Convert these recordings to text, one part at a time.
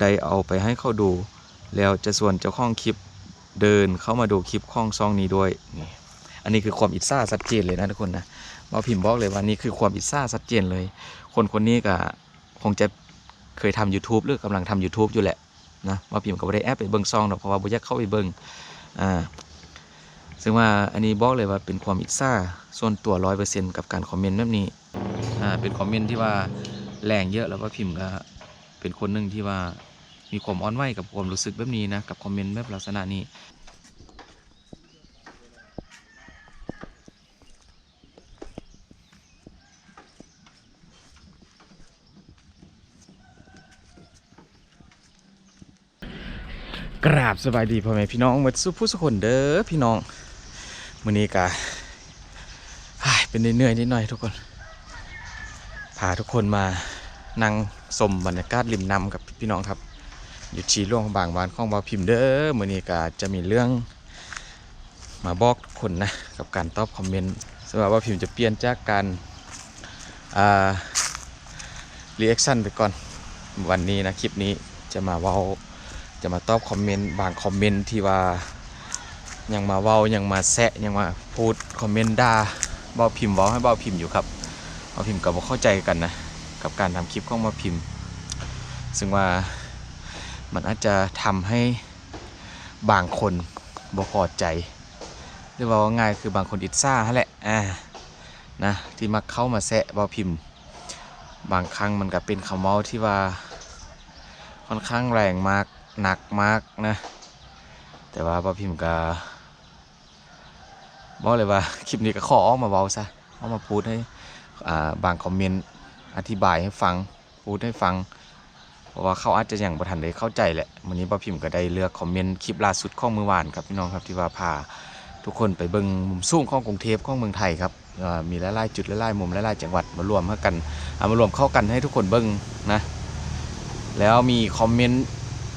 ใดเอาไปให้เขาดู แล้วจะส่วนเจ้าของคลิปเดินเข้ามาดูคลิปข้องซองนี้ด้วยนี่อันนี้คือความอิจฉาชัดเจนเลยนะทุกคนนะมาพิมพ์บอกเลยว่านี่คือความอิจฉาชัดเจนเลย คนคนนี้ก็คงจะเคยทำ YouTube หรือกำลังทำ YouTube อยู่แหละนะมาพิมพ์ก็บ่ได้แอปไปเบิ่งซองดอกเพราะว่าบ่อยากเข้าไปเบิ่งอ่าซึ่งว่าอันนี้บอกเลยว่าเป็นความอิจฉาส่วนตัว100%กับการคอมเมนต์แบบนี้อ่าเป็นคอมเมนต์ที่ว่าแรงเยอะแล้วว่าพิมพ์ก็ เป็นคนหนึ่งที่ว่ามีความอ่อนไหวกับความรู้สึกแบบนี้นะกับคอมเมนต์แบบลักษณะนี้กราบสบายดีพ่อแม่พี่น้องหมดสุผู้สุคนเด้อพี่น้องมื้อนี้กะเป็นเหนื่อยนิดหน่อยทุกคนพาทุกคนมานั่ง ชมบรรยากาศริมน้ำกับพี่น้องครับอยู่ที่ร่วงบางบานของบาพิมพ์เด้อมือนี้กะจะมีเรื่องมาบอกคนนะกับการตอบคอมเมนต์สำหรับว่าพิมพ์จะเปลี่ยนจากการอ่ารีแอคชั่นไปก่อนวันนี้นะคลิปนี้จะมาเว้าจะมาตอบคอมเมนต์บางคอมเมนต์ที่ว่ายังมาเว้ายังมาแซะยังมาพูดคอมเมนต์ด่าเบาพิมพ์เว้าให้เบาพิมพ์อยู่ครับเบาพิมพ์กับเข้าใจกันนะ กับการทำคลิปของเบาพิมพ์ ซึ่งว่ามันอาจจะทำให้บางคนบ่พอใจหรือว่าง่ายคือบางคนอิจฉาแหละอ่านะที่มาเข้ามาแซะบาพิมพ์ บางครั้งมันก็เป็นคำเมาที่ว่าค่อนข้างแรงมากหนักมากนะ แต่ว่าป้าพิมพ์ก็บอกเลยว่าคลิปนี้ก็ขอออกมาเบาซะเอามาพูดให้บางคอมเมนต์ อธิบายให้ฟังพูดให้ฟัง เพราะว่าเขาอาจจะยังประทันได้เข้าใจแหละวันนี้ป้าพิมพ์ก็ได้เลือกคอมเมนต์คลิปล่าสุดของเมื่อวานครับพี่น้องครับที่ว่าพาทุกคนไปเบิ่งมุมสูงของกรุงเทพของเมืองไทยครับมีหลายๆจุดหลายๆมุมหลายๆจังหวัดมารวมเข้ากันเอามารวมเข้ากันให้ทุกคนเบิ่งนะ แล้วมีคอมเมนต์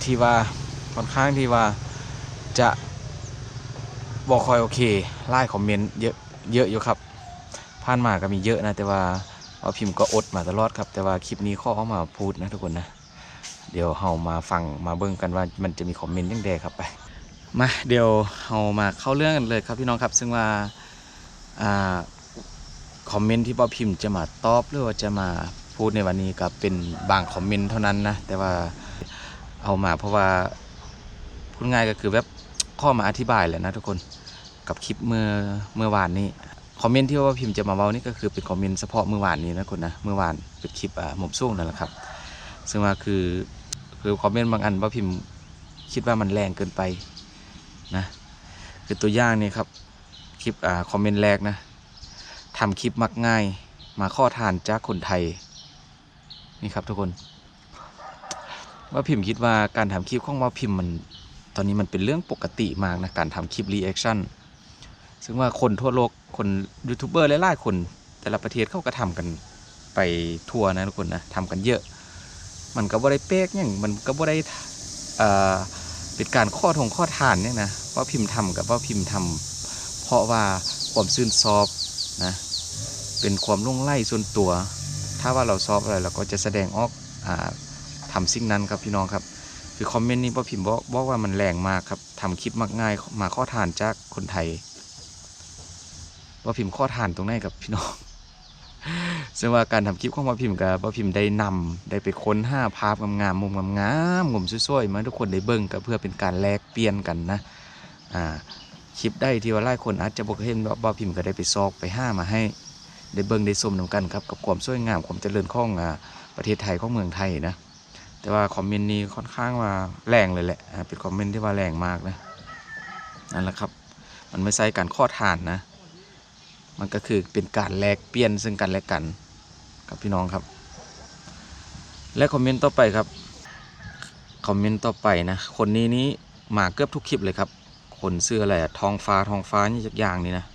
ที่ว่าค่อนข้างที่ว่าจะบอกคอยโอเคไล่คอมเมนต์เยอะเยอะอยู่ครับผ่านมาก็มีเยอะนะแต่ว่า เอพิมพ์ก็อดมาตลอดครับ แต่ว่าคลิปนี้ข้อเข้ามาพูดนะทุกคนนะ เดี๋ยวเฮามาฟังมาเบิ่งกันว่ามันจะมีคอมเมนต์ยังไงครับไป มาเดี๋ยวเฮามาเข้าเรื่องกันเลยครับพี่น้องครับ ซึ่งว่าอ่าคอมเมนต์ที่ป้าพิมพ์จะมาตอบหรือว่าจะมาพูดในวันนี้ก็เป็นบางคอมเมนต์เท่านั้นนะแต่ว่าเอามาเพราะว่าพูดง่ายก็คือแบบข้อมาอธิบายแหละนะทุกคนกับคลิปเมื่อเมื่อวานนี้ คอมเมนต์ที่ว่าพิมพ์จะมาเว้านี่ก็คือเป็นคอมเมนต์เฉพาะเมื่อวานนี้นะคนนะเมื่อวานเป็นคลิปอ่าหมบสู้นั่นแหละครับ ซึ่งว่าคือคือคอมเมนต์บางอันว่าพิมพ์คิดว่ามันแรงเกินไปนะคือตัวอย่างนี่ครับคลิปอ่าคอมเมนต์แรกนะทำคลิปมักง่าย มาข้อทานจากคนไทยนี่ครับทุกคน ว่าพิมพ์คิดว่าการทำคลิปของว่าพิมพ์มันตอนนี้มันเป็นเรื่องปกติมากนะการทำคลิปรีแอคชั่น ซึ่งว่าคนทั่วโลกคนยูทูบเบอร์หลายๆคน แต่ละประเทศเขาก็ทำกันไปทั่วนะทุกคนนะทำกันเยอะ มันก็บ่ได้เป๊กอย่างมันก็บ่ได้เอ่อเป็นการข้อทงข้อทานเนี่ยนะว่าพิมพ์ทำกับว่าพิมพ์ทำเพราะว่าความซื่นซอบนะเป็นความลุ่งไล่ส่วนตัว ถ้าว่าเราซอฟอะไรเราก็จะแสดงออกอาทำสิ่งนั้นครับพี่น้องครับ คือคอมเมนต์นี้พ่อพิมพ์บอกว่ามันแรงมากครับทำคลิปมักง่ายมาข้อทานจากคนไทย ว่าพิมพ์ข้อทานตรงไหนครับพี่น้องซึ่งว่าการทำคลิปของพ่อพิมพ์กับพ่อพิมพ์ได้นำได้ไปค้นห้าภาพงามๆมุมงามๆมุมสวยๆมาทุกคนได้เบิ่งก็เพื่อเป็นการแลกเปลี่ยนกันนะอ่าคลิปได้ที่ว่าหลายคนอาจจะบอกเห็นว่าบ่าพิมพ์ก็ได้ไปซอกไปห้ามาให้ ได้เบิ่งได้ชมนำกันครับกับความสวยงามความเจริญของอ่าประเทศไทยของเมืองไทยนะแต่ว่าคอมเมนต์นี้ค่อนข้างว่าแรงเลยแหละเป็นคอมเมนต์ที่ว่าแรงมากนะนั่นแหละครับ มันไม่ใช่การข้อทานนะ มันก็คือเป็นการแลกเปลี่ยนซึ่งกันและกันกับพี่น้องครับ และคอมเมนต์ต่อไปครับคอมเมนต์ต่อไปนะคนนี้นี้มาเกือบทุกคลิปเลยครับ คนเสื้ออะไรทองฟ้าทองฟ้านี่สักอย่างนี่นะ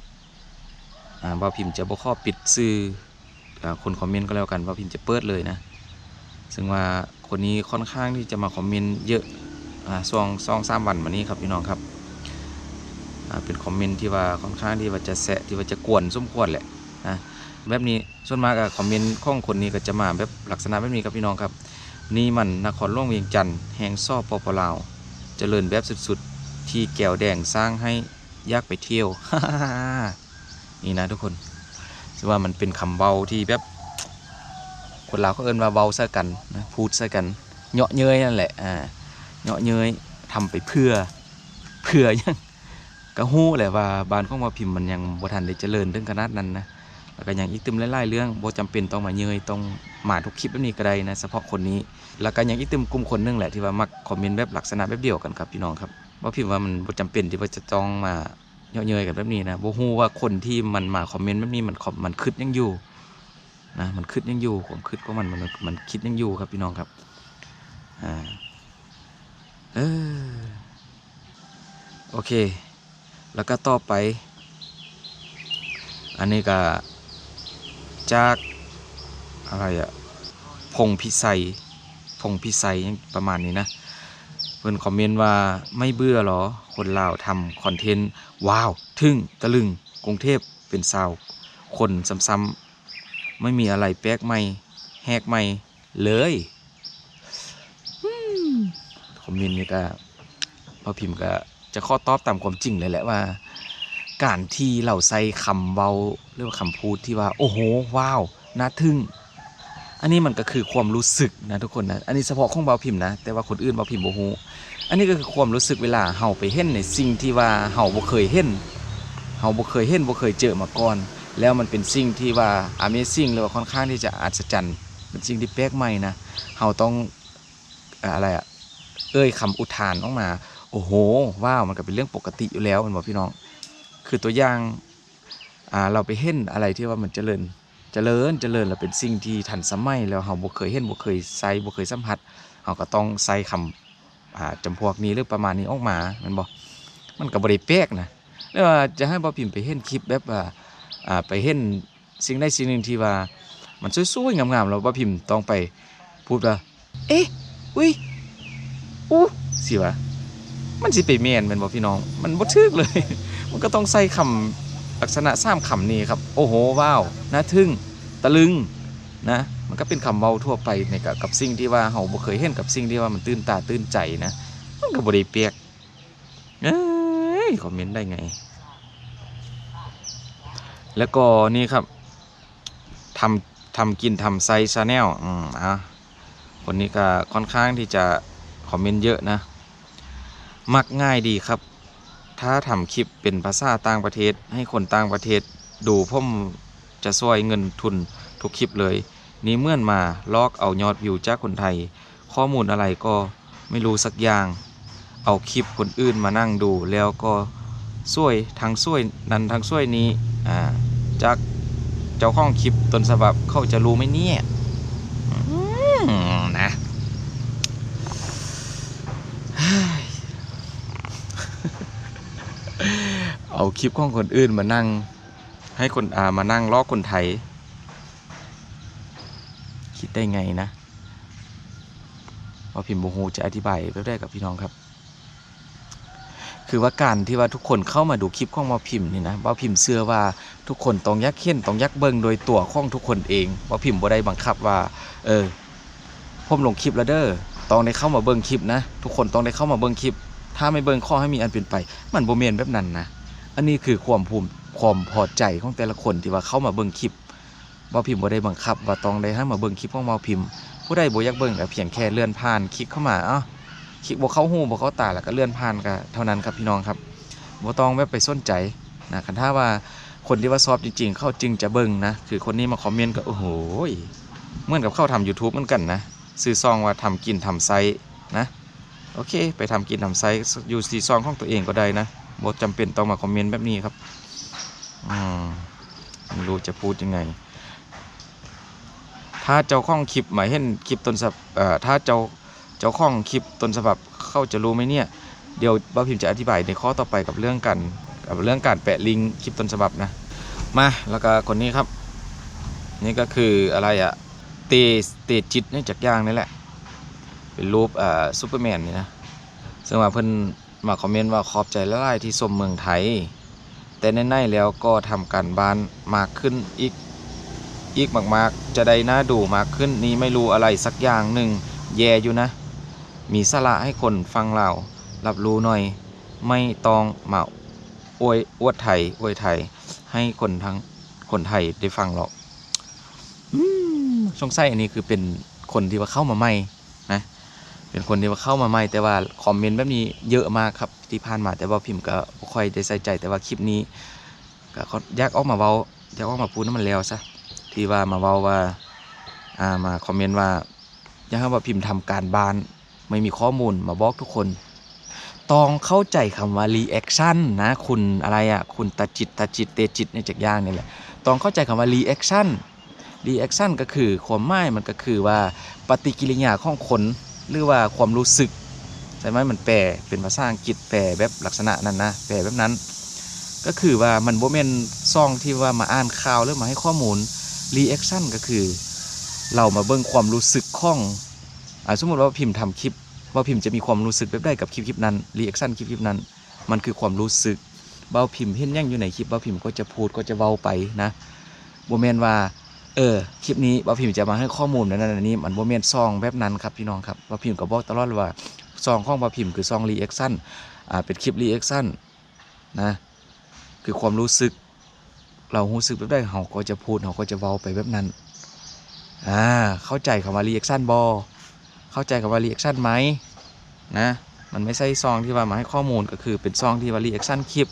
อ่าว่าพิมพ์จะบ่ข้อปิดซื้ออคนคอมเมนต์ก็แล้วกันว่าพิมพ์จะเปิดเลยนะ ซึ่งว่าคนนี้ค่อนข้างที่จะมาคอมเมนต์เยอะอ่าซองซองสามวันมานี้ครับพี่น้องครับ เป็นคอมเมนต์ที่ว่าค่อนข้างที่ว่าจะแสะที่ว่าจะกวนสมควรแหละนะแบบนี้ส่วนมากอะคอมเมนต์ของคนนี้ก็จะมาแบบลักษณะแบบนี้ครับพี่น้องครับ นี่มันนครหลวงเวียงจันทร์แห่งซ่อปปลาวเจริญแบบสุดๆ ที่แก้วแดงสร้างให้ยากไปเที่ยวนี่นะทุกคนถือว่ามันเป็นคำเบาที่แบบคนเราเขาเอิ้นว่าเบาใส่กันนะพูดใส่กันเหาะเย้ยนั่นแหละอ่าเหาะเย้ยทำไปเพื่อเพื่อยัง ก็ฮู้แหละว่าบ้านของมาพิมพ์มันยังบ่ทันได้เจริญถึงขนาดนั้นนะแล้วก็ยังอีกตึมหลายๆเรื่องบ่จำเป็นต้องมาเย้ยต้องมาทุกคลิปแบบนี้ก็ได้นะเฉพาะคนนี้ แล้วก็ยังอีกตึมกลุ่มคนนึงแหละที่ว่ามักคอมเมนต์แบบลักษณะแบบเดียวกันครับพี่น้องครับว่าพิมพ์ว่ามันบ่จำเป็นที่ว่าจะต้องมาเยาะเย้ยกันแบบนี้นะบ่ฮู้ว่าคนที่มันมาคอมเมนต์แบบนี้มันมมันคิดยังอยู่นะมันคิดยังอยู่ความคิดของมันมันมันคิดยังอยู่ครับพี่น้องครับอ่าเออโอเค แล้วก็ต่อไป อันนี้ก็จากอะไรอะพงพิไซพงพิไซยังประมาณนี้นะ เพิ่นคอมเมนต์ว่าไม่เบื่อหรอ คนลาวทำคอนเทนต์ ว้าว ทึ่งตะลึงกรุงเทพเป็นซาว คนซ้ำๆไม่มีอะไรแปลกใหม่แหกใหม่เลยอืมคอมเมนต์นี่ก็พอพิมพ์ก็ จะข้อตอบตามความจริงเลยแหละว่า การที่เราใส่คำเบาหรือว่าคำพูดที่ว่า โอ้โห ว้าว น่าทึ่ง อันนี้มันก็คือความรู้สึกนะทุกคนนะ อันนี้เฉพาะของเบาพิมพ์นะ แต่ว่าคนอื่นเบาพิมพ์บ่ฮู้อันนี้ก็คือความรู้สึกเวลาเฮาไปเห็นในสิ่งที่ว่าเฮาบ่เคยเห็นเฮาบ่เคยเห็นบ่เคยเจอมาก่อน แล้วมันเป็นสิ่งที่ว่า Amazing หรือว่าค่อนข้างที่จะอัศจรรย์ เป็นสิ่งที่แปลกใหม่นะเฮาต้องอะไรอะเอ้ยคำอุทานออกมา โอ้โห ว้าว มันก็เป็นเรื่องปกติอยู่แล้วมันบอกพี่น้อง คือตัวอย่างอ่าเราไปเห็นอะไรที่ว่ามันเจริญ เจริญ เจริญ แล้วเป็นสิ่งที่ทันสมัยแล้วเฮาบ่เคยเห็นบ่เคยใส่บ่เคยสัมผัสเฮาก็ต้องใส่คำอ่าจำพวกนี้หรือประมาณนี้ออกมามันบ่มันก็บ่ได้แปกนะแล้วว่าจะให้บ่พิมพ์ไปเห็นคลิปแบบว่าอ่าไปเห็นสิ่งใดสิ่งหนึ่งที่ว่ามันสวยๆงามๆแล้วบ่พิมพ์ต้องไปพูดว่า เอ๊ะ อุ้ยอู้สิวะ มันสิไปแมนแม่นบ่พี่น้อง มันบ่ถึกเลย มันก็ต้องใส่คำลักษณะสามคำนี้ครับ โอ้โหว้าวน่าทึ่งตะลึงนะ มันก็เป็นคำเว้าทั่วไปในกับกับสิ่งที่ว่าเฮาบ่เคยเห็นกับสิ่งที่ว่ามันตื่นตาตื่นใจนะ มันก็บ่ได้เปียกเอ้ยคอมเมนต์ได้ไง แล้วก็นี่ครับทำทำกินทำไซส์ชาแนลอืมอะคนนี้ก็ค่อนข้างที่จะคอมเมนต์เยอะนะ มักง่ายดีครับ ถ้าทำคลิปเป็นภาษาต่างประเทศ ให้คนต่างประเทศดูผมจะช่วยเงินทุนทุกคลิปเลย นี่เมื่อนมาลอกเอายอดวิวจากคนไทย ข้อมูลอะไรก็ไม่รู้สักอย่าง เอาคลิปคนอื่นมานั่งดูแล้วก็ช่วยทางช่วยนั้นทางช่วยนี้อ่าจากเจ้าของคลิปต้นฉบับเขาจะรู้ไหมเนี่ยอืมนะ เอาคลิปของคนอื่นมานั่ง ให้คนอ่ามานั่งลอกคนไทย คิดได้ไงนะว่าพิมพ์โมโหจะอธิบายไปได้กับพี่น้องครับ คือว่าการที่ว่าทุกคนเข้ามาดูคลิปของหมาพิมพ์นี่นะว่าพิมพ์เชื่อว่าทุกคนต้องยักเข็นต้องยักเบิงโดยตัวของทุกคนเองว่าพิมพ์บ่ได้บังคับว่า เออผมลงคลิปแล้วเด้อต้องได้เข้ามาเบิ่งคลิปนะ ทุกคนต้องได้เข้ามาเบิ่งคลิป ถ้าไม่เบิ่งข้อให้มีอันเป็นไป มันโบ่แม่นแบบนั้นนะ อันนี้คือความภูมิความพอใจของแต่ละคนที่ว่าเข้ามาเบิ่งคลิปว่าพิมพ์บ่ได้บังคับว่าต้องได้ให้มาเบิ่งคลิปของมาพิมพ์ ผู้ใดบ่อยากเบิ่งก็เพียงแค่เลื่อนผ่านคลิกเข้ามาเอ้าคลิกบ่เข้าหูบ่เข้าตาแล้วก็เลื่อนผ่านก็เท่านั้นครับพี่น้องครับบ่ต้องแบบไปสนใจนะคันถ้าว่าคนที่ว่าชอบจริง ๆ เขาจึงจะเบิ่งนะ คือคนนี้มาคอมเมนต์ก็โอ้โหเหมือนกับเข้าทำ YouTube เหมือนกันนะซื้อซองว่าทำกินทำไซส์นะโอเค ไปทำกินทำไซส์อยู่ที่ซองของตัวเองก็ได้นะ บ่จำเป็นต้องมาคอมเมนต์แบบนี้ครับ อืมไม่รู้จะพูดยังไง ถ้าเจ้าของคลิปหมายเห็นคลิปต้นฉบับเอ่อถ้าเจ้าเจ้าของคลิปต้นฉบับเข้าจะรู้ไหมเนี่ย เดี๋ยวบ้าพิมจะอธิบายในข้อต่อไปกับเรื่องกันกับเรื่องการแปะลิงก์คลิปต้นฉบับนะ มาแล้วก็คนนี้ครับ นี่ก็คืออะไรอะเตเตจิตนี่จากย่างนี่แหละ เป็นรูปอ่อซูเปอร์แมนนี่นะซึ่งว่าเพิ่น มาคอมเมนต์ว่าขอบใจละลายที่สมเมืองไทย แต่ในๆแล้วก็ทำการบ้านมากขึ้นอีกอีกมากๆ จะได้น่าดูมากขึ้นนี่ไม่รู้อะไรสักอย่างหนึ่งแย่อยู่นะ มีสาระให้คนฟังเรารับรู้หน่อย ไม่ต้องมาอวยอวดไทยอวยไทย ให้คนทั้งคนไทยได้ฟังหรอกอืมสงสัยอันนี้คือเป็นคนที่ว่าเข้ามาใหม่ เป็นคนที่ว่าเข้ามาใหม่แต่ว่าคอมเมนต์แบบนี้เยอะมากครับที่ผ่านมาแต่ว่าพิมพ์ก็ค่อยได้ใส่ใจแต่ว่าคลิปนี้ก็อยากออกมาเว้าอยากออกมาพูดน้ำมันแล้วซะที่ว่ามาเว้าว่าอ่ามาคอมเมนต์ว่าอยากให้ว่าพิมพ์ทำการบ้าน ไม่มีข้อมูลมาบอกทุกคนต้องเข้าใจคำว่า reaction นะคุณอะไรอะคุณตาจิตตาจิตเตจิตในจากย่างนี่แหละต้องเข้าใจคำว่า reaction reaction ก็คือความหมายมันก็คือว่าปฏิกิริยาของคน หรือว่าความรู้สึกใช่ไหมมันแปลเป็นภาษาอังกฤษแปลแบบลักษณะนั้นนะแปลแบบนั้น ก็คือว่ามันโบเมนซองที่ว่ามาอ่านข่าวหรือมาให้ข้อมูล reaction ก็คือ เรามาเบิ่งความรู้สึกข้องอสมมติว่าพิมพ์ทำคลิป ว่าพิมพ์จะมีความรู้สึกแบบใดกับคลิปคลิปนั้นรีแอคชั่นคลิปคลิปนั้น มันคือความรู้สึกเบาพิมพ์เห็นยั่งอยู่ในคลิปเบาพิมพ์ก็จะพูดก็จะเว้าไปนะโบแมนว่า เออคลิปนี้เบาพิมพ์จะมาให้ข้อมูลนั้นนั้นอันนี้มันโบแมนซองแบบนั้นครับพี่น้องครับเบาพิมพ์ก็บอกตลอดว่าซองของเบาพิมพ์คือซองรีแอคชั่นอ่าเป็นคลิปรีแอคชั่นนะคือความรู้สึก เรารู้สึกแบบใดเราก็จะพูดเราก็จะเว้าไปแบบนั้นอ่าเข้าใจคำว่ารีแอคชั่นบอเข้าใจกับว่ารีแอคชั่นไหมนะมันไม่ใช่ซองที่ว่ามาให้ข้อมูลก็คือเป็นซองที่ว่ารีแอคชั่นคลิป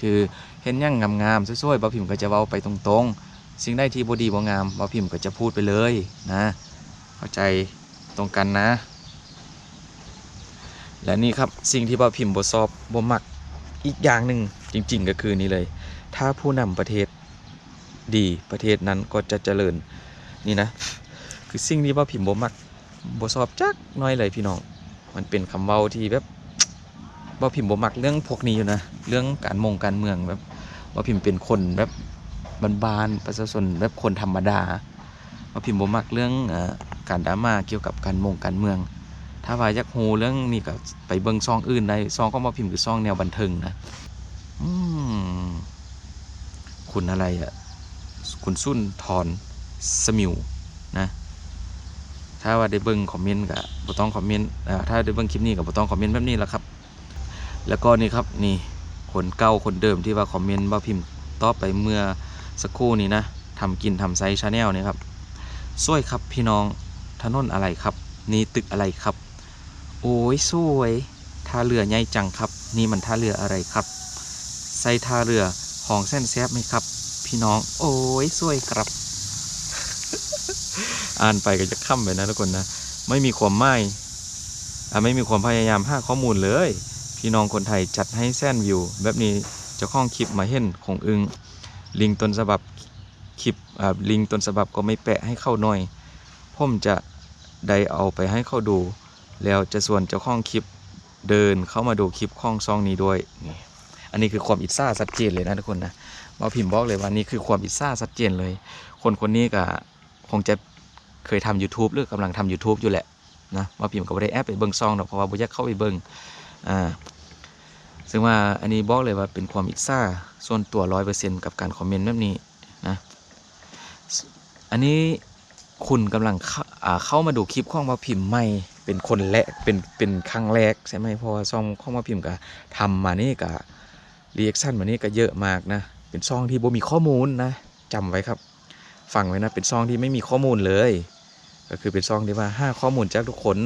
คือเห็นยังงามๆสวยๆบ่พิมพ์ก็จะเว้าไปตรงๆ สิ่งใดที่บดีบ่งามบ่พิมพ์ก็จะพูดไปเลยนะเข้าใจตรงกันนะ และนี่ครับสิ่งที่บ่พิมพ์บ่ชอบบ่มักอีกอย่างหนึ่งจริง ๆ ก็คือนี่เลย ถ้าผู้นำประเทศดีประเทศนั้นก็จะเจริญนี่นะ คือสิ่งที่บ่พิมพ์บ่มักบ่ชอบจักน้อยเลยพี่น้อง มันเป็นคำเว้าที่แบบบ่พิมพ์บ่มักเรื่องพวกนี้อยู่นะ เรื่องการมงการเมืองแบบบ่พิมพ์เป็นคนแบบ บานๆประชาชนแบบคนธรรมดาบ่พิมพ์บ่มักเรื่องอการดราม่าเกี่ยวกับการมงการเมือง ถ้าว่าอยากฮูเรื่องนี้ก็ไปเบิ่งซองอื่นได้ซองของบ่พิมพ์คือซองแนวบันเทิงนะอืมคุณอะไรอะคุณสุนทรสมิวนะ ถ้าว่าได้เบิ่งคอมเมนต์ก็บ่ต้องคอมเมนต์ถ้าได้เบิ่งคลิปนี้ก็บ่ต้องคอมเมนต์แบบนี้แหละครับ แล้วก็นี่ครับนี่คนเก่าคนเดิมที่ว่าคอมเมนต์ว่าพิมพ์ต่อไปเมื่อ สักครู่นี้นะทำกินทำไซส์ชาแนลนี่ครับสวยครับพี่น้องถนนอะไรครับ นี่ตึกอะไรครับ โอ้ยสวยท่าเรือใหญ่จังครับ นี่มันท่าเรืออะไรครับ ใส่ท่าเรือของเส้นแซบไหมครับ พี่น้อง โอ้ยสวยครับ อ่านไปก็จะค่ำไปนะทุกคนนะไม่มีความหมายอะไม่มีความพยายามหาข้อมูลเลย พี่น้องคนไทยจัดให้แซนวิว แบบนี้จ้าของคลิปมาเห็นคงอึง ลิงต้นฉบับคลิปลิงต้นฉบับก็ไม่แปะให้เข้าหน่อย ผมจะได้เอาไปให้เข้าดู แล้วจะส่วนเจ้าของคลิปเดินเข้ามาดูคลิปข้องซองนี้ด้วยนี่อันนี้คือความอิจฉาชัดเจนเลยนะทุกคนนะมาพิมพ์บอกเลยว่านี่คือความอิจฉาชัดเจนเลย คนคนนี้ก็คงจะเคยทำ YouTube หรือกำลังทำ YouTube อยู่แหละนะว่าพิมพ์ก็บ่ได้แอปไปเบิ่งซองดอกเพราะว่าบ่อยากเข้าไปเบิ่งอ่า ซึ่งว่าอันนี้บอกเลยว่าเป็นความอิจฉาส่วนตัว100%กับการคอมเมนต์แบบนี้นะ อันนี้คุณกำลังเข้าเข้ามาดูคลิปข้องมาพิมพ์ใหม่เป็นคนแรกเป็นเป็นครั้งแรกใช่ไหมเพราะว่าซองข้องมาพิมพ์ก็ทำมานี่ก็รีแอคชั่นมานี่ก็เยอะมากนะ เป็นซองที่บ่มีข้อมูลนะจำไว้ครับฟังไว้นะเป็นซองที่ไม่มีข้อมูลเลย ก็คือเป็นซองที่ว่าห้าข้อมูลจากทุกคน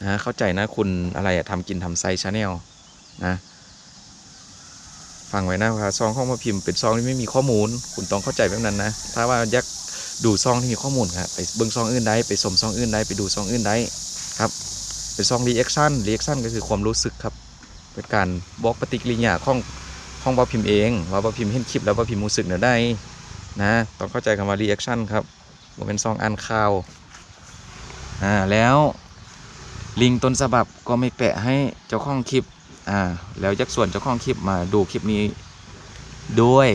นะเข้าใจนะคุณอะไรอะทำกินทำไซชาแนลนะ ฟังไว้นะว่าซองของมาพิมพ์เป็นซองที่ไม่มีข้อมูล คุณต้องเข้าใจแบบนั้นนะ ถ้าว่าอยากดูซองที่มีข้อมูลครับไปเบิ่งซองอื่นได้ไปสมซองอื่นได้ไปดูซองอื่นได้ครับ เป็นซองรีแอคชั่นรีแอคชั่นก็คือความรู้สึกครับ เป็นการบอกปฏิกิริยาของของบ่าพิมพ์เอง ว่าบ่าพิมพ์เห็นคลิปแล้วบ่าพิมพ์รู้สึกเนี่ยได้นะต้องเข้าใจคำว่า reaction ครับมันเป็นซองอ่านข่าวอ่าแล้วลิงต้นฉบับก็ไม่แปะให้เจ้าของคลิป อ่าแล้วยักส่วนเจ้าของคลิปมาดูคลิปนี้ด้วย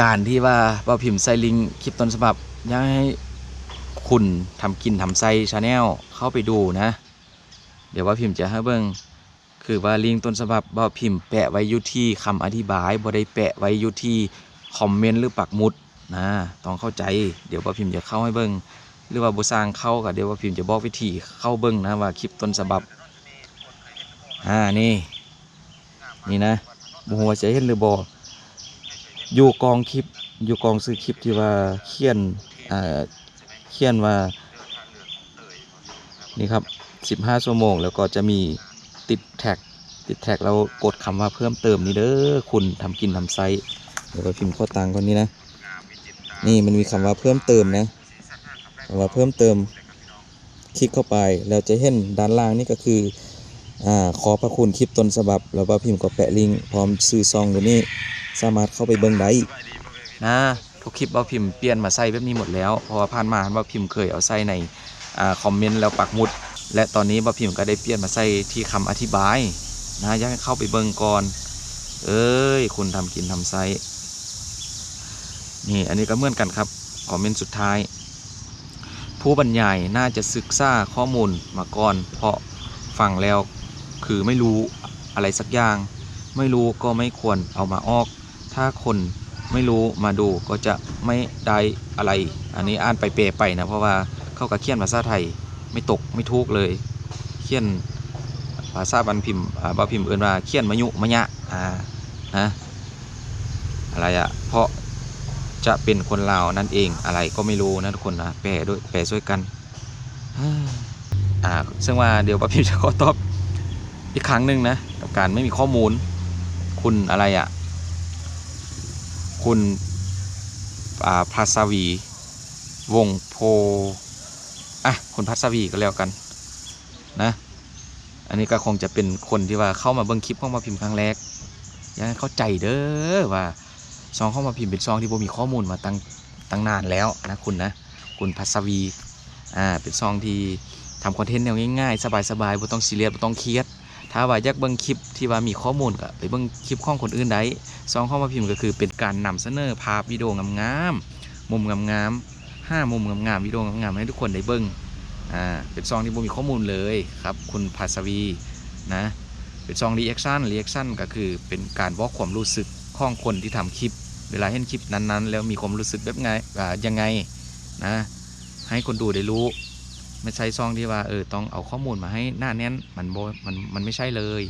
การที่ว่าเราพิมพ์ใส่ลิงคลิปต้นฉบับอยากให้คุณทำกินทำไส้ชาแนลเข้าไปดูนะ เดี๋ยวว่าพิมพ์จะให้เบิ่งคือว่าลิงก์ต้นฉบับว่าพิมพ์แปะไว้อยู่ที่คำอธิบายบ่ได้แปะไว้อยู่ที่คอมเมนต์หรือปักหมุดนะต้องเข้าใจ เดี๋ยวป้าพิมพ์จะเข้าให้เบิ้งหรือว่าบ่สร้างเข้าก็เดี๋ยวว่าพิมพ์จะบอกวิธีเข้าเบิ่งนะว่าคลิปต้นฉบับ อ่านี่ นี่นะบ่ฮู้ว่าจะเห็นหรือบ่อยู่กองคลิป อยู่กองซื้อคลิปที่ว่าเขียนอ่าเขียนว่า นี่ครับ 15ชั่วโมง แล้วก็จะมีติดแท็ก ติดแท็กเรากดคำว่าเพิ่มเติมนี่เด้อคุณทำกินทำไซส์เดี๋ยวเราพิมพ์ข้อตังก่อนนี้นะ นี่มันมีคำว่าเพิ่มเติมนะคำว่าเพิ่มเติม คลิกเข้าไปแล้วจะเห็นด้านล่างนี่ก็คือ อ่าขอพระคุณคลิปต้นฉบับ แล้วว่าพิมพ์ก็แปะลิงก์พร้อมซื้อซองตัวนี้สามารถเข้าไปเบิ่งได้นะทุกคลิปว่าพิมพ์เปลี่ยนมาใส่แบบนี้หมดแล้วเพราะว่าผ่านมาว่าพิมพ์เคยเอาใส่ในอ่าคอมเมนต์แล้วปักหมุด และตอนนี้ว่าพิมพ์ก็ได้เปลี่ยนมาใส่ที่คำอธิบายนะอยากให้เข้าไปเบิ่งก่อน เอ้ยคุณทำกินทำไซส์นี่อันนี้ก็เหมือนกันครับคอมเมนต์สุดท้าย ผู้บรรยายน่าจะศึกษาข้อมูลมาก่อน เพราะฟังแล้ว คือไม่รู้อะไรสักอย่าง ไม่รู้ก็ไม่ควรเอามาออก ถ้าคนไม่รู้มาดูก็จะไม่ได้อะไร อันนี้อ่านไปเปรไปนะเพราะว่าเข้าก็เขียนภาษาไทยไม่ตกไม่ทุกเลย เขียนภาษาบันพิมพ์อ่าบาพิมพ์เอื่นว่าเขียนมะยุมะยะอ่านะอะไรอะเพราะจะเป็นคนลาวนั่นเองอะไรก็ไม่รู้นะทุกคนนะแปลด้วยแปลช่วยกันอ่าซึ่งว่าเดี๋ยวบาพิมพ์จะขอตอบ อีกครั้งหนึ่งนะ กับการไม่มีข้อมูล คุณอะไรอะคุณอ่าภาษาวี วงโพอะคุณพัศวีก็แล้วกันนะ อันนี้ก็คงจะเป็นคนที่ว่าเข้ามาเบิ่งคลิปเข้ามาพิมพ์ครั้งแรกยังเข้าใจเด้อว่าซองเข้ามาพิมพ์เป็นซองที่บ่มีข้อมูลมาตั้งตั้งนานแล้วนะคุณนะคุณพัศวีอ่าเป็นซองที่ทำคอนเทนต์แนวง่ายๆ สบายๆบ่ต้องซีเรียสบ่ต้องเครียด ถ้าว่าอยากเบิ่งคลิปที่ว่ามีข้อมูลก็ไปเบิ่งคลิปของคนอื่นได้ซองเข้ามาพิมพ์ก็คือเป็นการนำเสนอภาพวิดีโองามๆมุมงามๆห้ามุมงามๆวิดีโองามๆให้ทุกคนได้เบิ่งอ่าเป็นซองที่บ่มีข้อมูลเลยครับคุณภาสวีนะเป็นซองรีแอคชั่นรีแอคชั่นก็คือเป็นการบอกความรู้สึกของคนที่ทำคลิป เวลาเห็นคลิปนั้นๆ แล้วมีความรู้สึกแบบไงอ่ายังไงนะให้คนดูได้รู้ ไม่ใช่ซองที่ว่าเออต้องเอาข้อมูลมาให้หน้าแน่นมันโบมันมันไม่ใช่เลย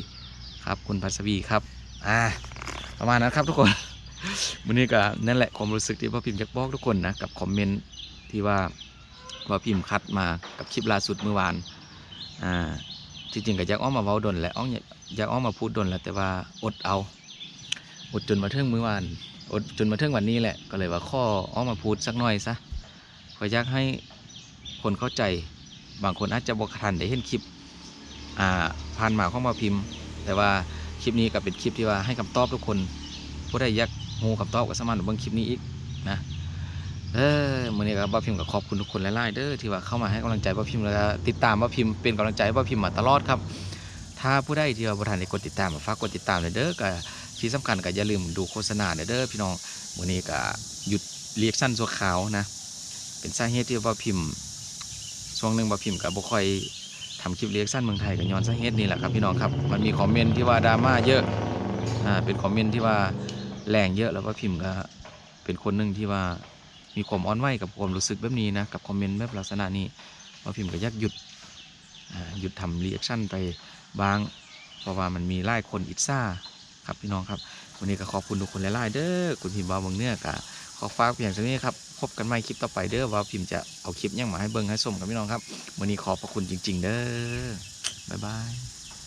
ครับ คุณภาสวีครับอ่าประมาณนั้นครับทุกคนวันนี้ก็นั่นแหละความรู้สึกที่พ่อพิมพ์จะบอกทุกคนนะกับคอมเมนต์ที่ว่าว่าพิมพ์คัดมากับคลิปล่าสุดเมื่อวานอ่าที่จริงก็อยากอ้อมมาเว้าดนแหละอ้อมอยากอ้อมมาพูดดนแหละแต่ว่าอดเอาอดจนมาเทิงเมื่อวานอดจนมาเทิงวันนี้แหละก็เลยว่าข้ออ้อมมาพูดสักหน่อยซะขออยากให้คนเข้าใจ บางคนอาจจะบอกทันได้เห็นคลิปอ่าผ่านมาเข้ามาพิมพ์ แต่ว่าคลิปนี้ก็เป็นคลิปที่ว่าให้คำตอบทุกคนผู้ใดอยากงูคำตอบก็สามารถเบิ่งคลิปนี้อีกนะเออมื้อนี้ก็บ่พิมพ์ก็ขอบคุณทุกคนหลายๆเด้อที่ว่าเข้ามาให้กำลังใจบ่พิมพ์แล้วก็ติดตามบ่พิมพ์เป็นกำลังใจให้บ่พิมพ์มาตลอดครับ ถ้าผู้ใดที่ว่าบ่ทันได้กดติดตามฝากกดติดตามเลยเด้อก็ที่สำคัญก็อย่าลืมดูโฆษณาเด้อพี่น้องมื้อนี้ก็หยุดเรียกสั้นสัวขาวนะเป็นสาเหตุที่บ่พิมพ์ ช่วงหนึ่งบ่พิมพ์ก็บ่ค่อยทำคลิปเรียกสั้นเมืองไทยก็ย้อนสาเหตุนี้แหละครับพี่น้องครับมันมีคอมเมนต์ที่ว่าดราม่าเยอะอ่าเป็นคอมเมนต์ที่ว่าแรงเยอะแล้วก็พิมพ์ก็เป็นคนหนึ่งที่ว่ามีความอ่อนไหวกับความรู้สึกแบบนี้นะกับคอมเมนต์แบบลักษณะนี้ว่าพิมพ์ก็ยากหยุดหยุดทำรีแอคชั่นไปบาง เพราะว่ามันมีไล่คนอิจฉาครับพี่น้องครับวันนี้ก็ขอบคุณทุกคนหลายๆเด้อคุณพิมพ์บาวเมืองเนื้อกะขอฝากเพียงเท่านี้ครับ พบกันใหม่คลิปต่อไปเด้อว่าพิมพ์จะเอาคลิปยังมาให้เบิ้งให้ชมกับพี่น้องครับวันนี้ขอบพระคุณจริง ๆ เด้อบ๊ายบาย